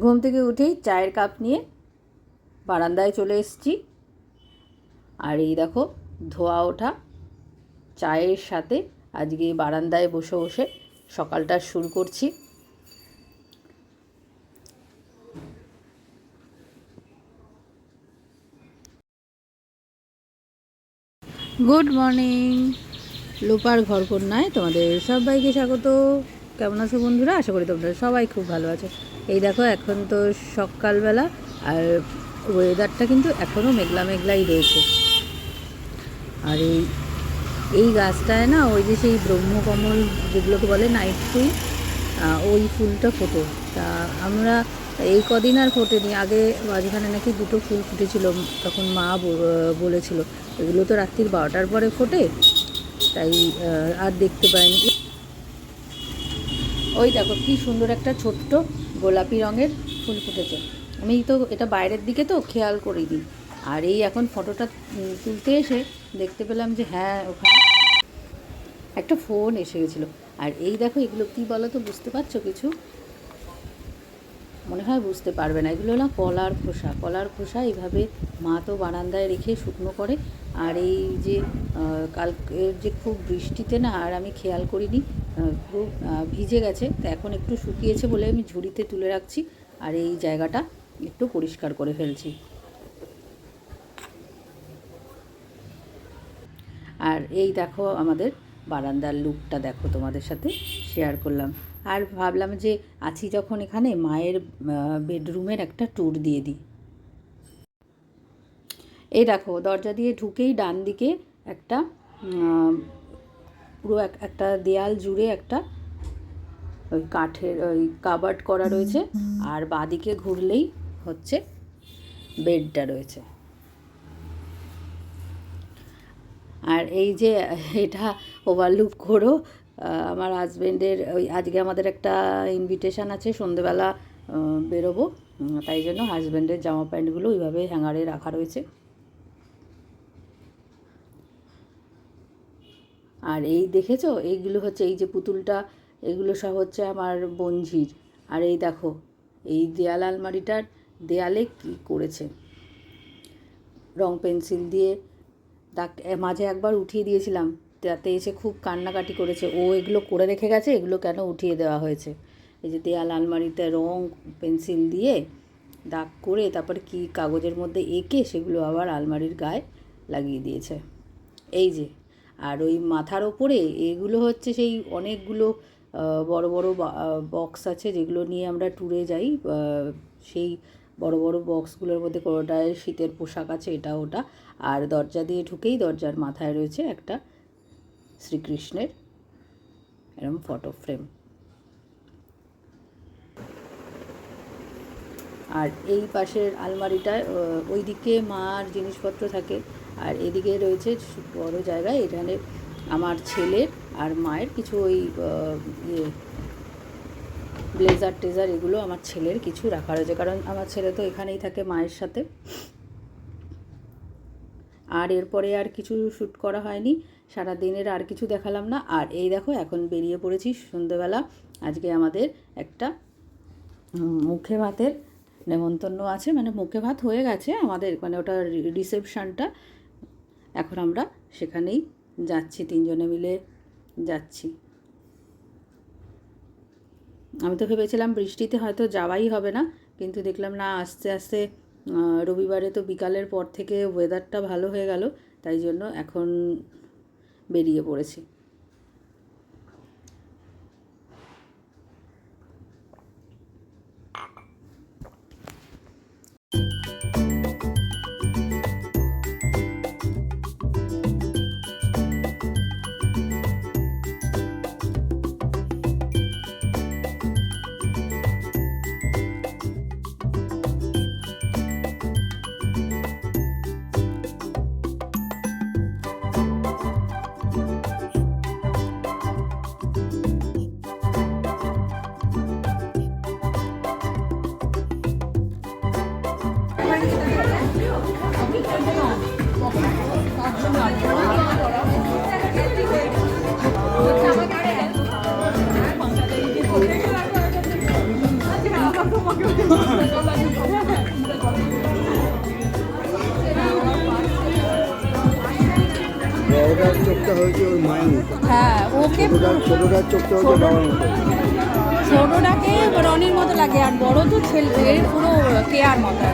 ঘুম থেকে উঠেই চায়ের কাপ নিয়ে বারান্দায় চলে এসেছি। আর এই দেখো, ধোয়া ওঠা, চায়ের সাথে আজকে বারান্দায় বসে বসে সকালটা শুরু করছি। Good morning. লোপার ঘর ঘরকন্যায় তোমাদের সবাইকে স্বাগত। কেমন আছো বন্ধুরা? আশা করি তোমরা সবাই খুব ভালো আছো। এই দেখো, এখন তো সকালবেলা আর ওয়েদারটা কিন্তু এখনও মেঘলা মেঘলাই রয়েছে। আর এই এই গাছটায় না, ওই যে সেই ব্রহ্মকমল যেগুলোকে বলে নাইট ফুল ওই ফুলটা ফোটে। তা আমরা এই কদিন আর ফোটেনি, আগে মাঝখানে নাকি দুটো ফুল ফুটেছিল, তখন মা বলেছিল, এগুলো তো রাত্রির বারোটার পরে ফোটে, তাই আর দেখতে পাইনি। ওই দেখো কি সুন্দর একটা ছোট্ট গোলাপি রঙের ফুল ফুটেছে। আমি তো এটা বাইরের দিকে তো খেয়াল করে দিই আর এই এখন ফটোটা তুলতে এসে দেখতে পেলাম যে হ্যাঁ ওখানে একটা ফোন এসে গেছিল। আর এই দেখো এগুলো কি বলো তো বুঝতে পারছ কিছু? মনে হয় বুঝতে পারবে না। এগুলো হলো কলার খোসা। কলার খোসা এইভাবে মা তো বারান্দায় রেখে শুকনো করে। আর এই যে আহ, কালকের যে খুব বৃষ্টিতে না আর আমি খেয়াল করিনি পুরো ভিজে গেছে। তো এখন একটু শুকিয়েছে বলে আমি ঝুড়িতে তুলে রাখছি। আর এই জায়গাটা একটু পরিষ্কার করে ফেলছি। আর এই দেখো আমাদের বারান্দার লুকটা দেখো তোমাদের সাথে শেয়ার করলাম। আর ভাবলাম যে আছি যখন এখানে, মায়ের বেডরুমের একটা ট্যুর দিয়ে দিই। এই দেখো, দরজা দিয়ে ঢুকেই ডান দিকে একটা পুরো একটা দেয়াল জুড়ে একটা ওই কাঠের, ওই কাবার্ড করা রয়েছে। আর বাদিকে ঘুরলেই হচ্ছে বেডটা রয়েছে। আর এই যে এটা ওভারলুক করো আমার হাজবেন্ডের ওই আজকে আমাদের একটা ইনভিটেশন আছে, সন্ধেবেলা বেরোবো। তাই জন্য হাজব্যান্ডের জামা প্যান্টগুলো ওইভাবে হ্যাঙ্গারে রাখা রয়েছে। আর এই দেখেছ? এইগুলো হচ্ছে এই যে পুতুলটা, এগুলো সব হচ্ছে আমার বঞ্জির। আর এই দেখো, এই দেয়াল আলমারিটার দেয়ালে কী করেছে? রং পেন্সিল দিয়ে দাগ মাঝে একবার উঠিয়ে দিয়েছিলাম। তাতে এসে খুব কান্নাকাটি করেছে। ও এগুলো করে রেখে গেছে, এগুলো কেন উঠিয়ে দেওয়া হয়েছে? এই যে দেয়াল, আলমারিতে রং, পেন্সিল দিয়ে দাগ করে তারপর কি কাগজের মধ্যে এঁকে সেগুলো আবার আলমারির গায়ে লাগিয়ে দিয়েছে। এই যে, আর ওই মাথার ওপরে এগুলো হচ্ছে সেই অনেকগুলো বড় বড় বক্স আছে যেগুলো নিয়ে আমরা ট্যুরে যাই। সেই বড় বড় বক্সগুলোর মধ্যে কোনোটায় শীতের পোশাক আছে, এটা ওটা। আর দরজা দিয়ে ঢুকেই দরজার মাথায় রয়েছে একটা শ্রীকৃষ্ণের এরম ফটো ফ্রেম আর এই পাশের আলমারিটায় ওই দিকে মার জিনিসপত্র থাকে। আর এদিকে রয়েছে বড় জায়গায় এখানে আমার ছেলের আর মায়ের কিছু ওই ইয়ে ব্লেজার টেজার এগুলো আমার ছেলের কিছু রাখা রয়েছে। কারণ আমার ছেলে তো এখানেই থাকে মায়ের সাথে। আর এরপরে আর কিছু শ্যুট করা হয়নি। সারা দিনের আর কিছু দেখালাম না। আর এই দেখো, এখন বেরিয়ে পড়েছি সন্ধেবেলা আজকে আমাদের একটা মুখে ভাতের নেমন্তন্ন আছে। মানে মুখে ভাত হয়ে গেছে আমাদের মানে ওটা রিসেপশনটা এখন আমরা সেখানেই যাচ্ছি, তিনজনে মিলে যাচ্ছি। আমি তো ভেবেছিলাম বৃষ্টিতে হয়তো যাওয়াই হবে না, কিন্তু দেখলাম না, আস্তে আস্তে রবিবারে তো বিকালের পর থেকে ওয়েদারটা ভালো হয়ে গেল। তাই জন্য এখন বেরিয়ে পড়েছি। হ্যাঁ ওকে ছোটটার চোখটা হয়েছে বাবার ছোটটাকে রনির মতো লাগে আর বড় তো ছেলে পুরো কেয়ার মতো।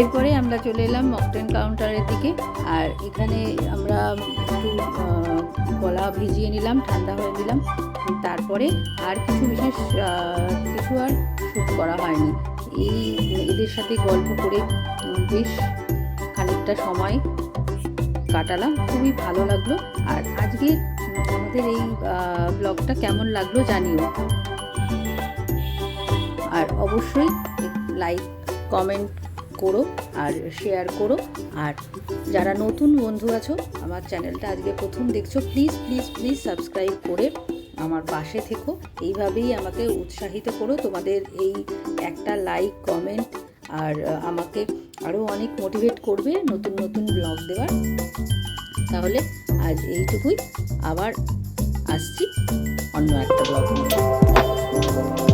এরপরে আমরা চলে এলাম মকটেন কাউন্টারের দিকে। আর এখানে আমরা একটু কলা ভিজিয়ে নিলাম, ঠান্ডা হয়ে দিলাম তারপরে আর কিছু বিশেষ কিছু আর শ্যুট করা হয়নি। এই, এদের সাথে গল্প করে বেশ খানিকটা সময় কাটালাম। খুবই ভালো লাগল। আর আজকে আমাদের এই ব্লগটা কেমন লাগল জানিও। আর অবশ্যই লাইক, কমেন্ট করো আর শেয়ার করো। আর যারা নতুন বন্ধু আছো, আমার চ্যানেলটা আজকে প্রথম দেখছ প্লিজ প্লিজ প্লিজ সাবস্ক্রাইব করে আমার পাশে থেকো। এইভাবেই আমাকে উৎসাহিত করো তোমাদের এই একটা লাইক কমেন্ট আর আমাকে আরও অনেক মোটিভেট করবে নতুন নতুন ব্লগ দেওয়ার। তাহলে আজ এইটুকুই। আবার আসছি অন্য একটা ব্লগ নিয়ে।